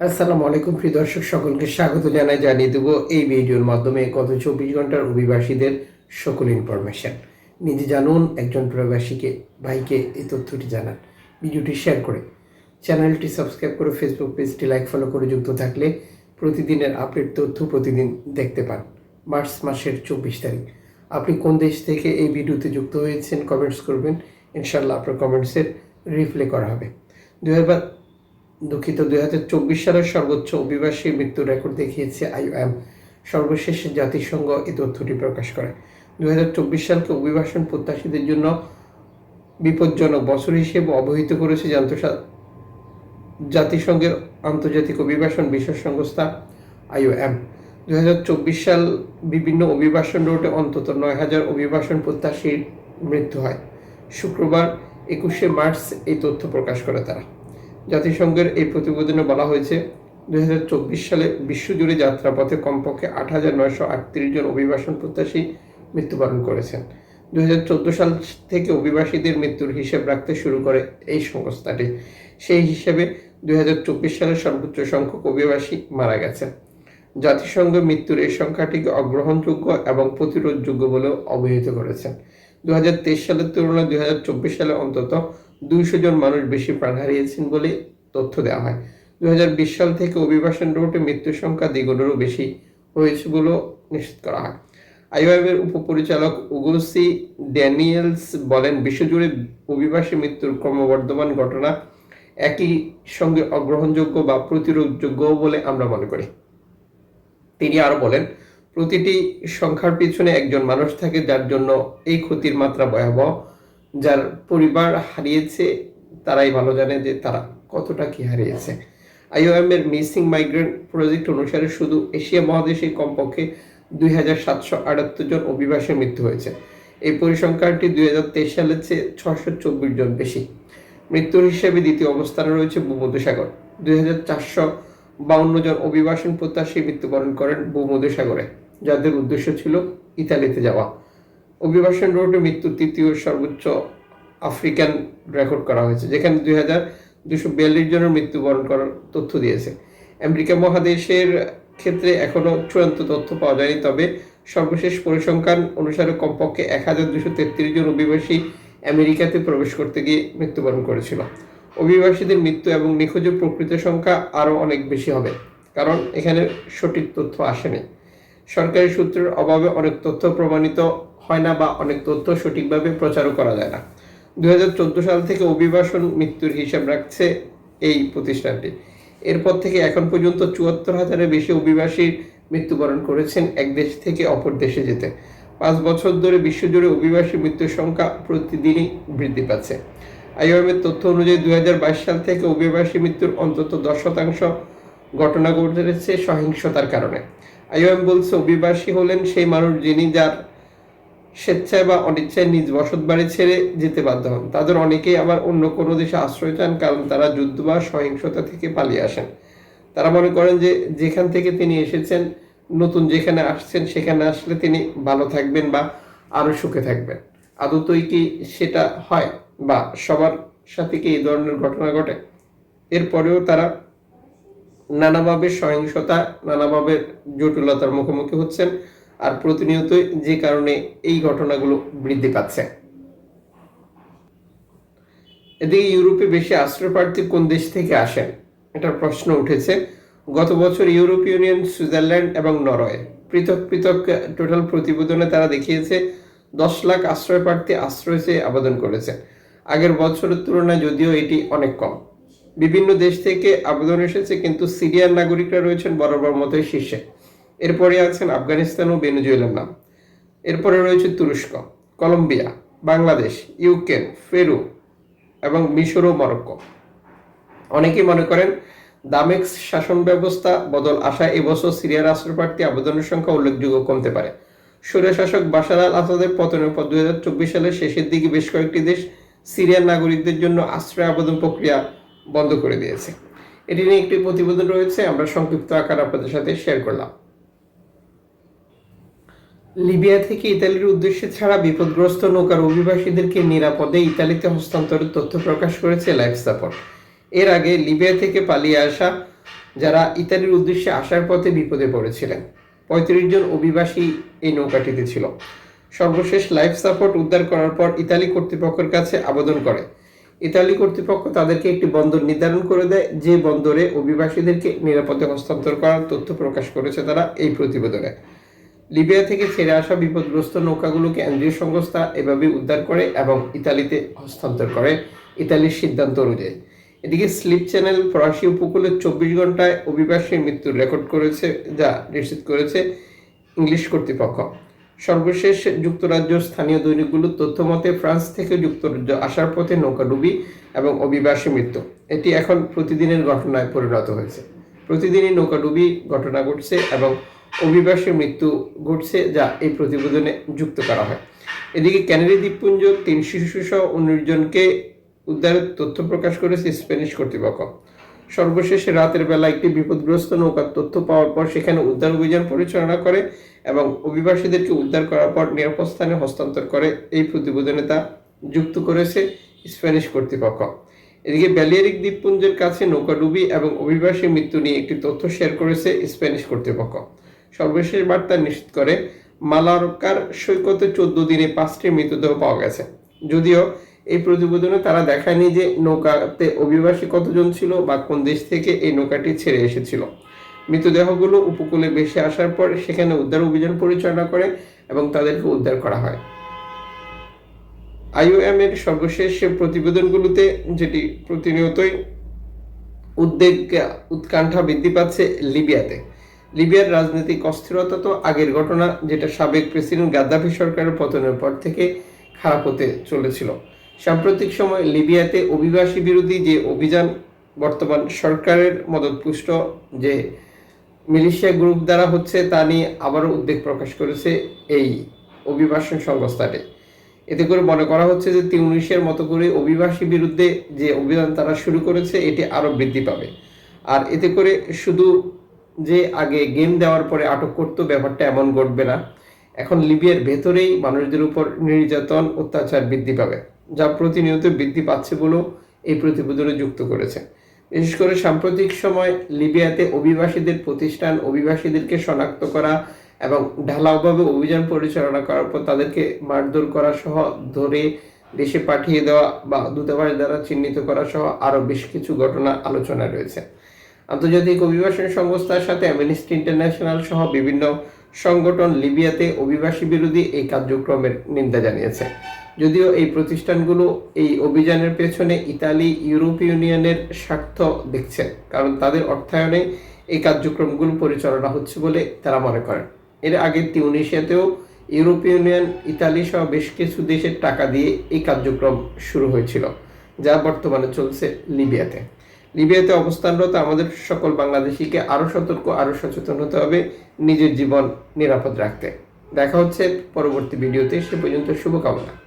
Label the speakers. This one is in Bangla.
Speaker 1: আসসালামু আলাইকুম, প্রিয় দর্শক, সকলকে স্বাগত জানাই, জানিয়ে দেবো এই ভিডিওর মাধ্যমে গত চব্বিশ ঘণ্টার অভিবাসীদের সকল ইনফরমেশন নিজে জানুন, একজন প্রবাসীকে, ভাইকে এই তথ্যটি জানান। ভিডিওটি শেয়ার করে। চ্যানেলটি সাবস্ক্রাইব করে ফেসবুক পেজটি লাইক ফলো করে যুক্ত থাকলে প্রতিদিনের আপডেট তথ্য প্রতিদিন দেখতে পান। মার্চ মাসের চব্বিশ তারিখ। আপনি কোন দেশ থেকে এই ভিডিওতে যুক্ত হয়েছেন কমেন্টস করবেন। ইনশাল্লাহ আপনার কমেন্টসের রিপ্লে করা হবে। দু হাজার দুঃখিত, দুই হাজার চব্বিশ সালের সর্বোচ্চ অভিবাসী মৃত্যুর রেকর্ড দেখিয়েছে আইওএম। সর্বশেষ জাতিসংঘ এই তথ্যটি প্রকাশ করে। দুই হাজার চব্বিশ সালকে অভিবাসন প্রত্যাশীদের জন্য বিপজ্জনক বছর হিসেবে অবহিত করেছে জাতিসংঘের আন্তর্জাতিক অভিবাসন বিষয় সংস্থা আইওএম। দুই হাজার চব্বিশ সাল বিভিন্ন অভিবাসন রোডে অন্তত নয় হাজার অভিবাসন প্রত্যাশীর মৃত্যু হয়। শুক্রবার একুশে মার্চ এই তথ্য প্রকাশ করে তারা। জাতিসংঘের এই প্রতিবেদনে বলা হয়েছে, দুই হাজার চব্বিশ সালে বিশ্বজুড়ে যাত্রাপথে কমপক্ষে আট হাজার নয়শো আটত্রিশ জন অভিবাসন প্রত্যাশী মৃত্যুবরণ করেছেন। দুই সাল থেকে অভিবাসীদের মৃত্যুর হিসেব রাখতে শুরু করে এই সংস্থাটি। সেই হিসেবে দুই সালের সর্বোচ্চ সংখ্যক অভিবাসী মারা গেছে জাতিসংঘ মৃত্যুর এই সংখ্যাটিকে অগ্রহণযোগ্য এবং প্রতিরোধযোগ্য বলেও অবহিত করেছেন। দুই হাজার তেইশ সালের তুলনায় দুই হাজার চব্বিশ সালে অন্তত দুইশো জন মানুষ বেশি প্রাণ হারিয়েছেন বলে তথ্য দেওয়া হয়। দুই হাজার বিশ সাল থেকে অভিবাসন রোডে মৃত্যুর সংখ্যা দ্বিগুণেরও বেশি হয়েছে বলেও নিশ্চিত করা হয়। আইওএম এর উপপরিচালক উগোসি ড্যানিয়েলস বলেন, বিশ্বজুড়ে অভিবাসী মৃত্যুর ক্রমবর্ধমান ঘটনা একই সঙ্গে অগ্রহণযোগ্য বা প্রতিরোধযোগ্য বলে আমরা মনে করি। তিনি আরও বলেন, প্রতিটি সংখ্যার পিছনে একজন মানুষ থাকে যার জন্য এই ক্ষতির মাত্রা ভয়াবহ। যার পরিবার হারিয়েছে, তারাই ভালো জানে যে তারা কতটা কি হারিয়েছে। আইওএম এর মিসিং মাইগ্রেন্ট প্রজেক্ট অনুসারে শুধু এশিয়া মহাদেশে কমপক্ষে দুই হাজার সাতশো আটাত্তর জন অভিবাসীর মৃত্যু হয়েছে। এই পরিসংখ্যানটি দুই হাজার তেইশ সালের চেয়ে ছশো চব্বিশ জন বেশি। মৃত্যুর হিসেবে দ্বিতীয় অবস্থানে রয়েছে ভূমধ্যসাগর। দুই হাজার চারশো বাউন্ন জন অভিবাসন প্রত্যাশী মৃত্যুবরণ করেন ভূমধ্যসাগরে, যাদের উদ্দেশ্য ছিল ইতালিতে যাওয়া। অভিবাসন রোডে মৃত্যু তৃতীয় সর্বোচ্চ আফ্রিকান রেকর্ড করা হয়েছে, যেখানে দুই হাজার দুশো বিয়াল্লিশ জনের মৃত্যুবরণ করার তথ্য দিয়েছে। আমেরিকা মহাদেশের ক্ষেত্রে এখনও চূড়ান্ত তথ্য পাওয়া যায়নি, তবে সর্বশেষ পরিসংখ্যান অনুসারে কমপক্ষে এক হাজার দুশো তেত্রিশ জন অভিবাসী আমেরিকাতে প্রবেশ করতে গিয়ে মৃত্যুবরণ করেছিল। অভিবাসীদের মৃত্যু এবং নিখোঁজের প্রকৃত সংখ্যা আরও অনেক বেশি হবে, কারণ এখানে সঠিক তথ্য আসেনি। সরকারি সূত্রের অভাবে অনেক তথ্য প্রমাণিত হয় না বা অনেক তথ্য সঠিকভাবে প্রচারও করা যায় না। দুই হাজার চোদ্দ সাল থেকে অভিবাসন মৃত্যুর হিসাব রাখছে এই প্রতিষ্ঠানটি। এরপর থেকে এখন পর্যন্ত চুয়াত্তর হাজারের বেশি অভিবাসী মৃত্যুবরণ করেছেন এক দেশ থেকে অপর দেশে যেতে। পাঁচ বছর ধরে বিশ্বজুড়ে অভিবাসী মৃত্যুর সংখ্যা প্রতিদিনই বৃদ্ধি পাচ্ছে। আইওএমের তথ্য অনুযায়ী দুই হাজার বাইশ সাল থেকে অভিবাসী মৃত্যুর অন্তত দশ শতাংশ ঘটনা ঘটেছে সহিংসতার কারণে। আইওএম বলছে, অভিবাসী হলেন সেই মানুষ যিনি যার স্বেচ্ছায় বা অনিচ্ছায় নিজ বসত বাড়ি ছেড়ে যেতে বাধ্য হন। তাদের অনেকেই আবার অন্য কোনো দেশে আশ্রয় চান কারণ তারা যুদ্ধ বা সহিংসতা থেকে পালিয়ে আসেন। তারা মনে করেন যে যেখান থেকে তিনি এসেছেন, নতুন যেখানে আসছেন, সেখানে আসলে তিনি ভালো থাকবেন বা আরও সুখে থাকবেন। আদতই কি সেটা হয় বা সবার সাথে কি এই ধরনের ঘটনা ঘটে? এরপরেও তারা নানাভাবে সহিংসতা, নানাভাবে জটিলতার মুখোমুখি হচ্ছেন। আর প্রতিনিয়তই যে কারণে এই ঘটনাগুলো বৃদ্ধি পাচ্ছে। এদিকে ইউরোপে বেশি আশ্রয় প্রার্থী কোন দেশ থেকে আসেন? এটার প্রশ্ন উঠেছে। গত বছর ইউরোপ ইউনিয়ন, সুইজারল্যান্ড এবং নরওয়ে। পৃথক পৃথক টোটাল প্রতিবেদনে তারা দেখিয়েছে, দশ লাখ আশ্রয় প্রার্থী আশ্রয় চেয়ে আবেদন করেছে আগের বছরের তুলনায় যদিও এটি অনেক কম। বিভিন্ন দেশ থেকে আবেদন এসেছে, কিন্তু সিরিয়ার নাগরিকরা রয়েছেন বরাবর মতোই শীর্ষে। এরপরে আছেন আফগানিস্তান ও ভেনেজুয়েলার নাম। এরপরে রয়েছে তুরস্ক, কলম্বিয়া, বাংলাদেশ ইউক্রেন ফেরু এবং মিশর ও মরক্কো। অনেকেই মনে করেন দামেক্স শাসন ব্যবস্থা বদল আশায় এবছর সিরিয়ার রাষ্ট্রপ্রার্থী আবেদনের সংখ্যা উল্লেখযোগ্য কমতে পারে। স্বৈরশাসক বাশার আল আসাদের পতনের পর দুই হাজার চব্বিশ সালের শেষের দিকে বেশ কয়েকটি দেশ সিরিয়ার নাগরিকদের জন্য আশ্রয় আবেদন প্রক্রিয়া বন্ধ করে দিয়েছে। এটি নিয়ে একটি প্রতিবেদন রয়েছে, আমরা সংক্ষিপ্ত আকার আপনাদের সাথে শেয়ার করলাম। লিবিয়া থেকে ইতালির উদ্দেশ্যে ছাড়া বিপদগ্রস্ত নৌকার অভিবাসীদেরকে নিরাপদে ইতালিতে হস্তান্তরের তথ্য প্রকাশ করেছে লাইফ সাপোর্ট এর আগে লিবিয়া থেকে পালিয়ে আসা যারা ইতালির উদ্দেশ্যে আসার পথে বিপদে পড়েছিলেন, পঁয়ত্রিশ জন অভিবাসী এই নৌকাটিতে ছিল। সর্বশেষ লাইফ সাপোর্ট উদ্ধার করার পর ইতালি কর্তৃপক্ষের কাছে আবেদন করে। ইতালি কর্তৃপক্ষ তাদেরকে একটি বন্দর নির্ধারণ করে দেয়, যে বন্দরে অভিবাসীদেরকে নিরাপদে হস্তান্তর করার তথ্য প্রকাশ করেছে তারা এই প্রতিবেদনে। লিবিয়া থেকে ছেড়ে আসা বিপদগ্রস্ত নৌকাগুলোকে কেন্দ্রীয় সংস্থা এভাবে উদ্ধার করে এবং ইতালিতে হস্তান্তর করে। ইতালির সিদ্ধান্ত অনুযায়ী। এদিকে স্লিপ চ্যানেল ফরাসি উপকূলে চব্বিশ ঘন্টায় অভিবাসীর মৃত্যুর রেকর্ড করেছে, যা নিশ্চিত করেছে ইংলিশ কর্তৃপক্ষ। সর্বশেষ যুক্তরাজ্য স্থানীয় দৈনিকগুলোর তথ্য মতে ফ্রান্স থেকে যুক্তরাজ্য আসার পথে নৌকাডুবি এবং অভিবাসী মৃত্যু। এটি এখন প্রতিদিনের ঘটনায় পরিণত হয়েছে। প্রতিদিনই নৌকাডুবি ঘটনা ঘটছে এবং অভিবাসী মৃত্যু ঘটছে যা এই প্রতিবেদনে যুক্ত করা হয়। এদিকে ক্যানারি দ্বীপপুঞ্জ তিন শিশু সহ উনিশ জনকে উদ্ধারের তথ্য প্রকাশ করেছে স্প্যানিশ কর্তৃপক্ষ। সর্বশেষ রাতের বেলা একটি বিপদগ্রস্ত নৌকার তথ্য পাওয়ার পর সেখানে উদ্ধার অভিযান পরিচালনা করে এবং অভিবাসীদেরকে উদ্ধার করার পর নিরাপদ স্থানে হস্তান্তর করে এই প্রতিবেদনে তা যুক্ত করেছে স্প্যানিশ কর্তৃপক্ষ। এদিকে ব্যালিয়ারিক দ্বীপপুঞ্জের কাছে নৌকাডুবি এবং অভিবাসী মৃত্যু নিয়ে একটি তথ্য শেয়ার করেছে স্প্যানিশ কর্তৃপক্ষ। সর্বশেষ বার্তা নিশ্চিত করে, মালারকার সৈকতে চোদ্দ দিনে পাঁচটি মৃতদেহ পাওয়া গেছে। যদিও এই প্রতিবেদনে তারা দেখায়নি যে নৌকাতে অভিবাসী কতজন ছিল বা কোন দেশ থেকে এই নৌকাটি ছেড়ে এসেছিল। মৃতদেহগুলো উপকূলে ভেসে আসার পর সেখানে উদ্ধার অভিযান পরিচালনা করে এবং তাদেরকে উদ্ধার করা হয়। আইওএম এর সর্বশেষ প্রতিবেদনগুলোতে যেটি প্রতিনিয়তই উদ্বেগ উৎকণ্ঠা বৃদ্ধি পাচ্ছে লিবিয়াতে। লিবিয়ার রাজনৈতিক অস্থিরতা তো আগের ঘটনা, যেটা সাবেক প্রেসিডেন্ট গাদ্দাফি সরকারের পতনের পর থেকে খারাপ হতে চলেছিল। সাম্প্রতিক সময় লিবিয়াতে অভিবাসী বিরোধী যে অভিযান, বর্তমান সরকারের মদতপুষ্ট যে মিলিশিয়া গ্রুপ দ্বারা হচ্ছে, তা নিয়ে আবারও উদ্বেগ প্রকাশ করেছে এই অভিবাসন সংস্থাটি। এতে করে মনে করা হচ্ছে যে তিউনিশিয়ার মতো করে অভিবাসী বিরুদ্ধে যে অভিযান তারা শুরু করেছে, এটি আরও বৃদ্ধি পাবে। আর এতে করে শুধু যে আগে গেম দেওয়ার পরে আটক করতো, ব্যাপারটা এমন ঘটবে না। এখন লিবিয়ার ভেতরেই মানুষদের উপর নির্যাতন, অত্যাচার বৃদ্ধি পাবে, যা প্রতিনিয়ত বৃদ্ধি পাচ্ছে বলেও এই প্রতিবেদনে যুক্ত করেছে। বিশেষ করে সাম্প্রতিক সময় লিবিয়াতে অভিবাসীদের প্রতিষ্ঠান, অভিবাসীদেরকে শনাক্ত করা এবং ঢালাওভাবে অভিযান পরিচালনা করার পর তাদেরকে মারধর করা সহ ধরে দেশে পাঠিয়ে দেওয়া বা দূতাবাস দ্বারা চিহ্নিত করা সহ আরও বেশ কিছু ঘটনা আলোচনা রয়েছে। আন্তর্জাতিক অভিবাসন সংস্থার সাথে অ্যামনেস্টি ইন্টারন্যাশনাল সহ বিভিন্ন সংগঠন লিবিয়াতে অভিবাসী বিরোধী এই কার্যক্রমের নিন্দা জানিয়েছে। যদিও এই প্রতিষ্ঠানগুলো এই অভিযানের পেছনে ইতালি, ইউরোপ ইউনিয়নের স্বার্থ দেখছে, কারণ তাদের অর্থায়নে এই কার্যক্রমগুলো পরিচালনা হচ্ছে বলে তারা মনে করেন। এর আগে তিউনিশিয়াতেও ইউরোপ ইউনিয়ন ইতালি সহ বেশ কিছু দেশের টাকা দিয়ে এই কার্যক্রম শুরু হয়েছিল, যা বর্তমানে চলছে লিবিয়াতে। লিবিয়াতে অবস্থানরত আমাদের সকল বাংলাদেশিকে আরও সতর্ক, আরও সচেতন হতে হবে, নিজের জীবন নিরাপদ রাখতে। দেখা হচ্ছে পরবর্তী ভিডিওতে, সে পর্যন্ত শুভকামনা।